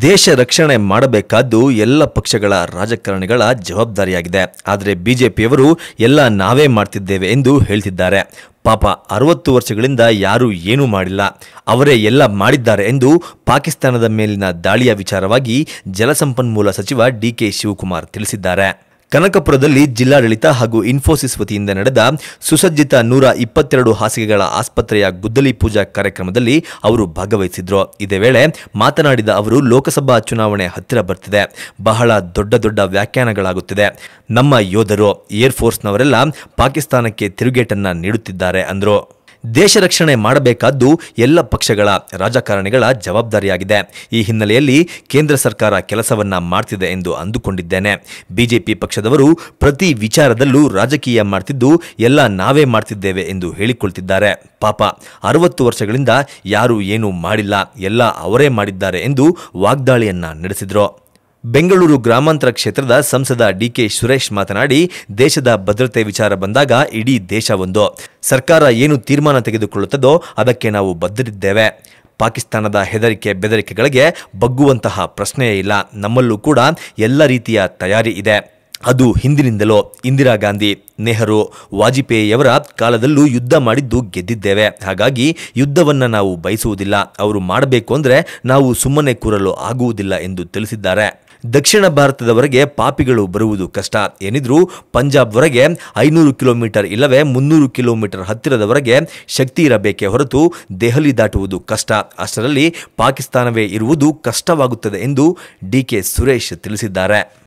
ದೇಶ ರಕ್ಷಣೆ ಮಾಡಬೇಕಾದ್ದು ಎಲ್ಲ ಪಕ್ಷಗಳ ರಾಜಕಾರಣಿಗಳ ಜವಾಬ್ದಾರಿಯಾಗಿದೆ. ಆದರೆ ಬಿಜೆಪಿಯವರು ಎಲ್ಲ ನಾವೇ ಮಾಡ್ತಿದ್ದೇವೆ ಎಂದು ಹೇಳ್ತಿದ್ದಾರೆ. ಪಾಪ ಅರವತ್ತು ವರ್ಷಗಳಿಂದ ಯಾರೂ ಏನೂ ಮಾಡಿಲ್ಲ. ಅವರೇ ಎಲ್ಲ ಮಾಡಿದ್ದಾರೆ ಎಂದು ಪಾಕಿಸ್ತಾನದ ಮೇಲಿನ ದಾಳಿಯ ವಿಚಾರವಾಗಿ ಜಲಸಂಪನ್ಮೂಲ ಸಚಿವ ಡಿಕೆ ಶಿವಕುಮಾರ್ ತಿಳಿಸಿದ್ದಾರೆ. ಕನಕಪುರದಲ್ಲಿ ಜಿಲ್ಲಾಡಳಿತ ಹಾಗೂ ಇನ್ಫೋಸಿಸ್ ವತಿಯಿಂದ ನಡೆದ ಸುಸಜ್ಜಿತ ನೂರ ಇಪ್ಪತ್ತೆರಡು ಹಾಸಿಗೆಗಳ ಆಸ್ಪತ್ರೆಯ ಗುದ್ದಲಿ ಪೂಜಾ ಕಾರ್ಯಕ್ರಮದಲ್ಲಿ ಅವರು ಭಾಗವಹಿಸಿದ್ರು. ಇದೇ ವೇಳೆ ಮಾತನಾಡಿದ ಅವರು, ಲೋಕಸಭಾ ಚುನಾವಣೆ ಹತ್ತಿರ ಬರ್ತಿದೆ. ಬಹಳ ದೊಡ್ಡ ದೊಡ್ಡ ವ್ಯಾಖ್ಯಾನಗಳಾಗುತ್ತಿದೆ. ನಮ್ಮ ಯೋಧರು, ಏರ್ಫೋರ್ಸ್ನವರೆಲ್ಲ ಪಾಕಿಸ್ತಾನಕ್ಕೆ ತಿರುಗೇಟನ್ನ ನೀಡುತ್ತಿದ್ದಾರೆ ಅಂದರು. ದೇಶ ರಕ್ಷಣೆ ಮಾಡಬೇಕಾದ್ದು ಎಲ್ಲ ಪಕ್ಷಗಳ ರಾಜಕಾರಣಿಗಳ ಜವಾಬ್ದಾರಿಯಾಗಿದೆ. ಈ ಹಿನ್ನೆಲೆಯಲ್ಲಿ ಕೇಂದ್ರ ಸರ್ಕಾರ ಕೆಲಸವನ್ನ ಮಾಡ್ತಿದೆ ಎಂದು ಅಂದುಕೊಂಡಿದ್ದೇನೆ. ಬಿಜೆಪಿ ಪಕ್ಷದವರು ಪ್ರತಿ ವಿಚಾರದಲ್ಲೂ ರಾಜಕೀಯ ಮಾಡ್ತಿದ್ದು ಎಲ್ಲ ನಾವೇ ಮಾಡ್ತಿದ್ದೇವೆ ಎಂದು ಹೇಳಿಕೊಳ್ತಿದ್ದಾರೆ. ಪಾಪ ಅರವತ್ತು ವರ್ಷಗಳಿಂದ ಯಾರೂ ಏನೂ ಮಾಡಿಲ್ಲ. ಎಲ್ಲ ಅವರೇ ಮಾಡಿದ್ದಾರೆ ಎಂದು ವಾಗ್ದಾಳಿಯನ್ನ ನಡೆಸಿದರು. ಬೆಂಗಳೂರು ಗ್ರಾಮಾಂತರ ಕ್ಷೇತ್ರದ ಸಂಸದ ಡಿಕೆ ಸುರೇಶ್ ಮಾತನಾಡಿ, ದೇಶದ ಭದ್ರತೆ ವಿಚಾರ ಬಂದಾಗ ಇಡೀ ದೇಶ ಒಂದು. ಸರ್ಕಾರ ಏನು ತೀರ್ಮಾನ ತೆಗೆದುಕೊಳ್ಳುತ್ತದೋ ಅದಕ್ಕೆ ನಾವು ಬದ್ಧರಿದ್ದೇವೆ. ಪಾಕಿಸ್ತಾನದ ಹೆದರಿಕೆ ಬೆದರಿಕೆಗಳಿಗೆ ಬಗ್ಗುವಂತಹ ಪ್ರಶ್ನೆಯೇ ಇಲ್ಲ. ನಮ್ಮಲ್ಲೂ ಕೂಡ ಎಲ್ಲ ರೀತಿಯ ತಯಾರಿ ಇದೆ. ಅದು ಹಿಂದಿನಿಂದಲೋ. ಇಂದಿರಾ ಗಾಂಧಿ, ನೆಹರು, ವಾಜಪೇಯಿಯವರ ಕಾಲದಲ್ಲೂ ಯುದ್ಧ ಮಾಡಿದ್ದು ಗೆದ್ದಿದ್ದೇವೆ. ಹಾಗಾಗಿ ಯುದ್ಧವನ್ನು ನಾವು ಬಯಸುವುದಿಲ್ಲ. ಅವರು ಮಾಡಬೇಕು ಅಂದರೆ ನಾವು ಸುಮ್ಮನೆ ಕೂರಲು ಆಗುವುದಿಲ್ಲ ಎಂದು ತಿಳಿಸಿದ್ದಾರೆ. ದಕ್ಷಿಣ ಭಾರತದವರೆಗೆ ಪಾಪಿಗಳು ಬರುವುದು ಕಷ್ಟ. ಏನಿದ್ರೂ ಪಂಜಾಬ್ವರೆಗೆ ಐನೂರು ಕಿಲೋಮೀಟರ್ ಇಲ್ಲವೇ ಮುನ್ನೂರು ಕಿಲೋಮೀಟರ್ ಹತ್ತಿರದವರೆಗೆ ಶಕ್ತಿ ಇರಬೇಕೇ ಹೊರತು ದೆಹಲಿ ದಾಟುವುದು ಕಷ್ಟ. ಅಷ್ಟರಲ್ಲಿ ಪಾಕಿಸ್ತಾನವೇ ಇರುವುದು ಕಷ್ಟವಾಗುತ್ತದೆ ಎಂದು ಡಿ ಕೆ ಸುರೇಶ್ ತಿಳಿಸಿದ್ದಾರೆ.